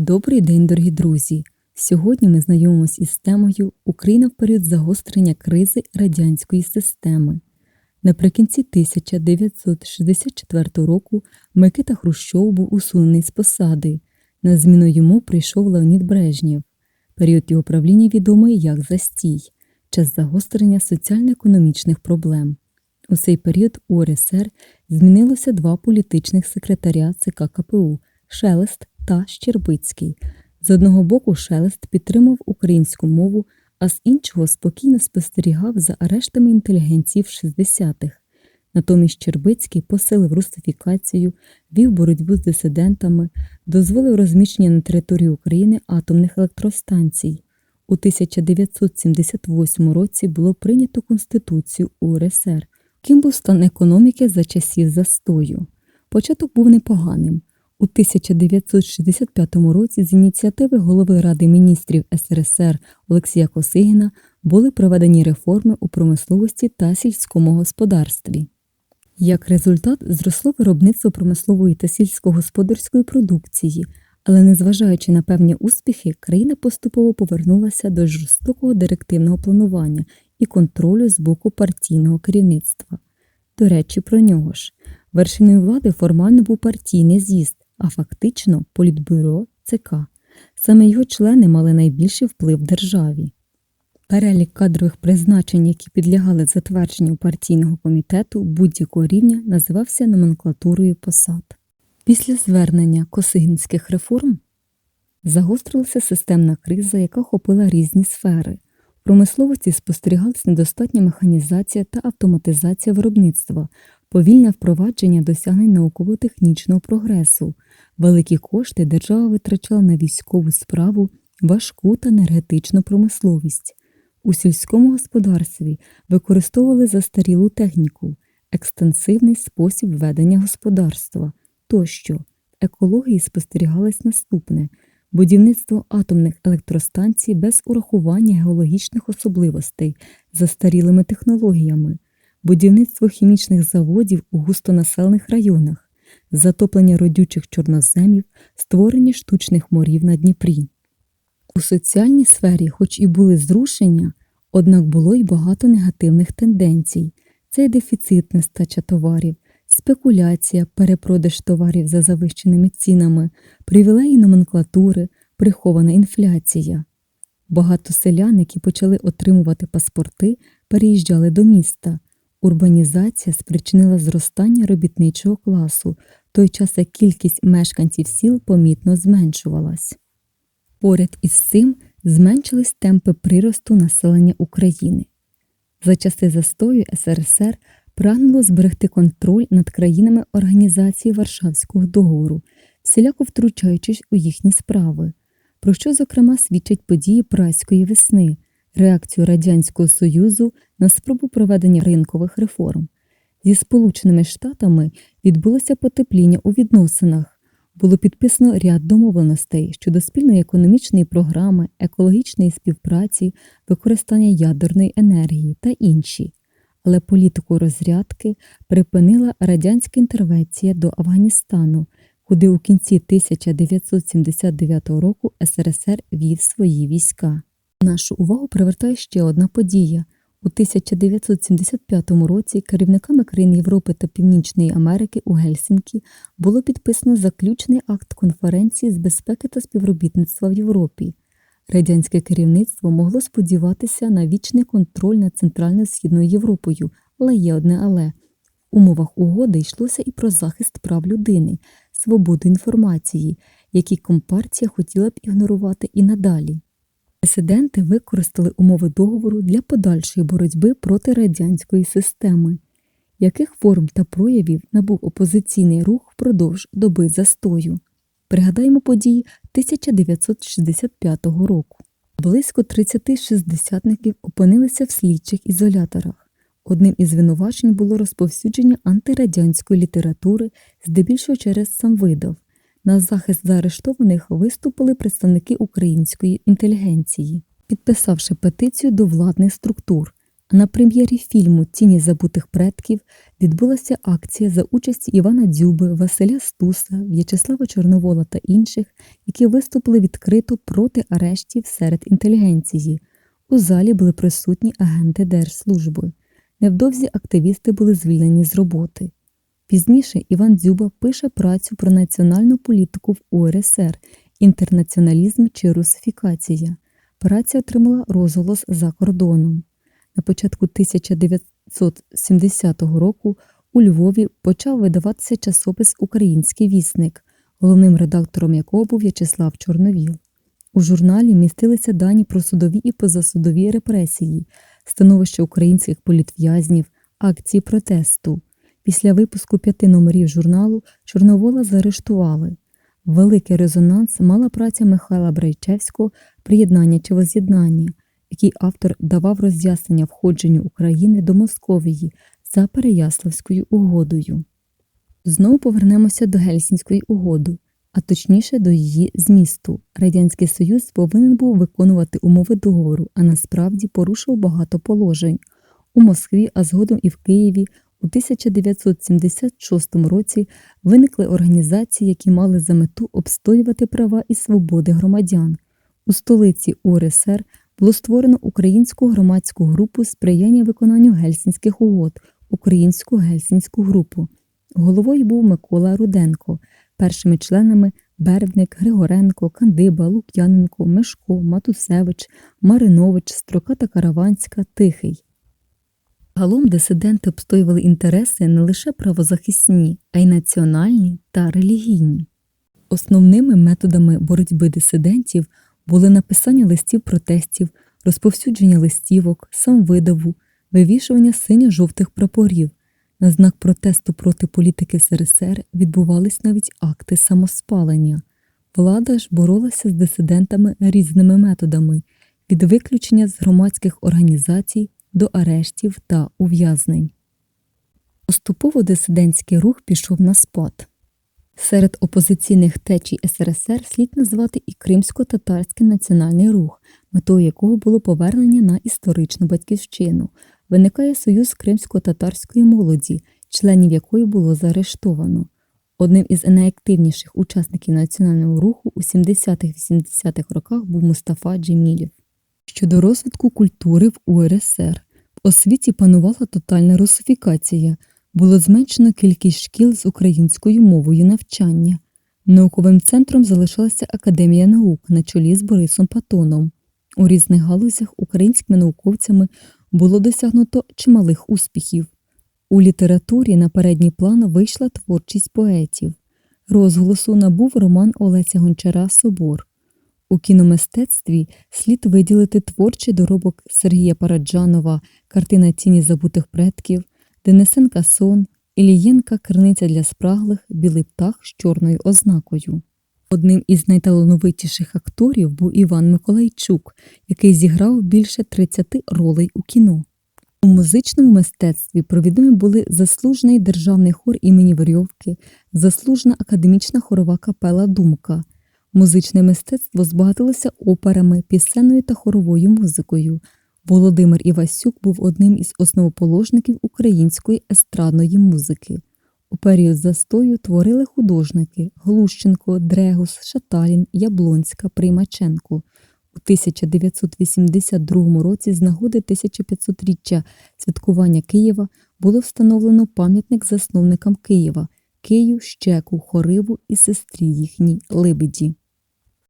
Добрий день, дорогі друзі! Сьогодні ми знайомимося із темою Україна в період загострення кризи радянської системи. Наприкінці 1964 року Микита Хрущов був усунений з посади. На зміну йому прийшов Леонід Брежнєв. Період його правління відомий як застій, час загострення соціально-економічних проблем. У цей період у РСР змінилося два політичних секретаря ЦК КПУ Шелест та Щербицький. З одного боку, Шелест підтримав українську мову, а з іншого спокійно спостерігав за арештами інтелігенції в 60-х. Натомість Щербицький посилив русифікацію, вів боротьбу з дисидентами, дозволив розміщення на території України атомних електростанцій. У 1978 році було прийнято Конституцію УРСР. Ким був стан економіки за часів застою? Початок був непоганим. У 1965 році з ініціативи голови Ради міністрів СРСР Олексія Косигіна були проведені реформи у промисловості та сільському господарстві. Як результат, зросло виробництво промислової та сільськогосподарської продукції, але незважаючи на певні успіхи, країна поступово повернулася до жорстокого директивного планування і контролю з боку партійного керівництва. До речі, про нього ж. Вершиною влади формально був партійний з'їзд, а фактично політбюро ЦК. Саме його члени мали найбільший вплив в державі. Перелік кадрових призначень, які підлягали затвердженню партійного комітету будь-якого рівня, називався номенклатурою посад. Після звернення косигінських реформ загострилася системна криза, яка охопила різні сфери. В промисловості спостерігалась недостатня механізація та автоматизація виробництва, повільне впровадження досягнень науково-технічного прогресу. Великі кошти держава витрачала на військову справу, важку та енергетичну промисловість. У сільському господарстві використовували застарілу техніку, екстенсивний спосіб ведення господарства тощо. В екології спостерігалось наступне будівництво атомних електростанцій без урахування геологічних особливостей застарілими технологіями, будівництво хімічних заводів у густонаселених районах, затоплення родючих чорноземів, створення штучних морів на Дніпрі. У соціальній сфері, хоч і були зрушення, однак було й багато негативних тенденцій. Це дефіцит нестача товарів, спекуляція, перепродаж товарів за завищеними цінами, привілеї номенклатури, прихована інфляція. Багато селян, які почали отримувати паспорти, переїжджали до міста. Урбанізація спричинила зростання робітничого класу, той час як кількість мешканців сіл помітно зменшувалась. Поряд із цим зменшились темпи приросту населення України. За часи застою СРСР прагнуло зберегти контроль над країнами Організації Варшавського договору, всіляко втручаючись у їхні справи, про що, зокрема, свідчать події праської весни, реакцію Радянського Союзу на спробу проведення ринкових реформ. Зі Сполученими Штатами відбулося потепління у відносинах. Було підписано ряд домовленостей щодо спільної економічної програми, екологічної співпраці, використання ядерної енергії та інші. Але політику розрядки припинила радянська інтервенція до Афганістану, куди у кінці 1979 року СРСР вів свої війська. Нашу увагу привертає ще одна подія. У 1975 році керівниками країн Європи та Північної Америки у Гельсінкі було підписано заключний акт конференції з безпеки та співробітництва в Європі. Радянське керівництво могло сподіватися на вічний контроль над Центрально-Східною Європою, але є одне але. В умовах угоди йшлося і про захист прав людини, свободу інформації, які компартія хотіла б ігнорувати і надалі. Дисиденти використали умови договору для подальшої боротьби проти радянської системи, яких форм та проявів набув опозиційний рух впродовж доби застою. Пригадаємо події 1965 року. Близько 30 шістдесятників опинилися в слідчих ізоляторах. Одним із звинувачень було розповсюдження антирадянської літератури, здебільшого через самвидов. На захист заарештованих виступили представники української інтелігенції, підписавши петицію до владних структур. На прем'єрі фільму Тіні забутих предків відбулася акція за участі Івана Дзюби, Василя Стуса, В'ячеслава Чорновола та інших, які виступили відкрито проти арештів серед інтелігенції. У залі були присутні агенти Держслужби. Невдовзі активісти були звільнені з роботи. Пізніше Іван Дзюба пише працю про національну політику в УРСР, інтернаціоналізм чи русифікація. Праця отримала розголос за кордоном. На початку 1970 року у Львові почав видаватися часопис Український вісник, головним редактором якого був В'ячеслав Чорновіл. У журналі містилися дані про судові і позасудові репресії, становище українських політв'язнів, акції протесту. Після випуску п'яти номерів журналу Чорновола заарештували. Великий резонанс мала праця Михайла Брайчевського «Приєднання чи воз'єднання», який автор давав роз'яснення входженню України до Московії за Переяславською угодою. Знову повернемося до Гельсінської угоди, а точніше до її змісту. Радянський Союз повинен був виконувати умови договору, а насправді порушив багато положень. У Москві, а згодом і в Києві у 1976 році виникли організації, які мали за мету обстоювати права і свободи громадян. У столиці УРСР було створено українську громадську групу сприяння виконанню гельсінських угод, українську гельсінську групу. Головою був Микола Руденко, першими членами Бердник, Григоренко, Кандиба, Лук'яненко, Мешко, Матусевич, Маринович, Строката Караванська, Тихий. Загалом дисиденти обстоювали інтереси не лише правозахисні, а й національні та релігійні. Основними методами боротьби дисидентів були написання листів протестів, розповсюдження листівок, самвидаву, вивішування синьо-жовтих прапорів. На знак протесту проти політики СРСР відбувались навіть акти самоспалення. Влада ж боролася з дисидентами різними методами від виключення з громадських організацій до арештів та ув'язнень. Поступово дисидентський рух пішов на спад. Серед опозиційних течій СРСР слід назвати і Кримсько-татарський національний рух, метою якого було повернення на історичну батьківщину. Виникає союз кримсько-татарської молоді, членів якої було заарештовано. Одним із найактивніших учасників національного руху у 70-80-х роках був Мустафа Джемілєв. Щодо розвитку культури в УРСР, в освіті панувала тотальна русифікація, було зменшено кількість шкіл з українською мовою навчання. Науковим центром залишилася Академія наук на чолі з Борисом Патоном. У різних галузях українськими науковцями було досягнуто чималих успіхів. У літературі на передній план вийшла творчість поетів. Розголосу набув роман Олеся Гончара Собор. У кіномистецтві слід виділити творчий доробок Сергія Параджанова, картина Тіні забутих предків, Денисенка Сон, Ілієнка Криниця для спраглих, Білий птах з чорною ознакою. Одним із найталановитіших акторів був Іван Миколайчук, який зіграв більше 30 ролей у кіно. У музичному мистецтві провідними були заслужений державний хор імені Верьовки, заслужена академічна хорова капела Думка. Музичне мистецтво збагатилося операми, пісенною та хоровою музикою. Володимир Івасюк був одним із основоположників української естрадної музики. У період застою творили художники Глущенко, Дрегус, Шаталін, Яблонська, Приймаченко. У 1982 році з нагоди 1500-річчя святкування Києва було встановлено пам'ятник засновникам Києва Кию, Щеку, Хориву і сестрі їхній Либеді.